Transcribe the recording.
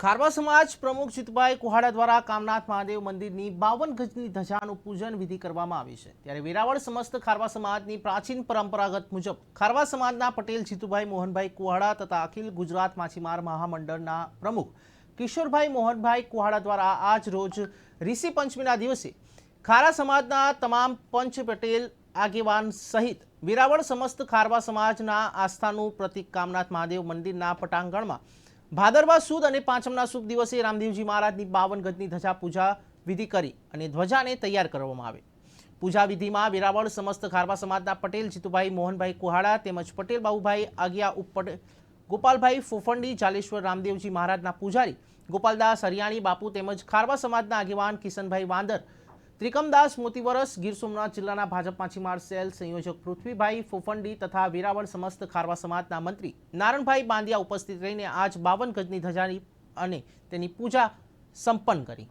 ખારવા સમાજ પ્રમુખ જીતુભાઈ કુહાડા દ્વારા કામનાથ મહાદેવ મંદિરની બાવન ગજની ધજાનું પૂજન વિધિ કરવામાં આવી છે. ત્યારે વેરાવળ સમસ્ત ખારવા સમાજની પ્રાચીન પરંપરાગત મુજબ ખારવા સમાજના પટેલ જીતુભાઈ મોહનભાઈ કુહાડા તથા અખિલ ગુજરાત માછીમાર મહામંડળના પ્રમુખ કિશોરભાઈ મોહનભાઈ કુહાડા દ્વારા આજ રોજ ઋષિ પંચમીના દિવસે ખારા સમાજના તમામ પંચ પટેલ આગેવાન સહિત વેરાવળ સમસ્ત ખારવા સમાજના આસ્થાનું પ્રતિક કામનાથ મહાદેવ મંદિરના પટાંગણમાં ભાદરવા સુદ અને પાંચમના શુભ દિવસે રામદેવજી મહારાજની બાવન ગજની ધજા પૂજા વિધિ કરી અને ધ્વજાને તૈયાર કરવામાં આવે. પૂજા વિધિમાં વેરાવળ સમસ્ત ખારવા સમાજના પટેલ, જીતુભાઈ, મોહનભાઈ કુહાડા તેમજ પટેલ બાબુભાઈ આગિયા ઉપડ ગોપાલભાઈ ફોફંડી, જાલેશ્વર રામદેવજી મહારાજના પૂજારી, ગોપાલદાસ હરિયાણી બાપુ તેમજ ખારવા સમાજના આગેવાન કિશનભાઈ વાંદર ત્રિકમદાસ મોતીવરસ ગીર સોમનાથ જિલ્લાના ભાજપ માછીમાર સેલ સંયોજક પૃથ્વીભાઈ ફોફંડી તથા વેરાવળ સમસ્ત ખારવા સમાજના મંત્રી નારણભાઈ બાંદિયા ઉપસ્થિત રહીને આજ બાવન ગજની ધજાની અને તેની પૂજા સંપન્ન કરી.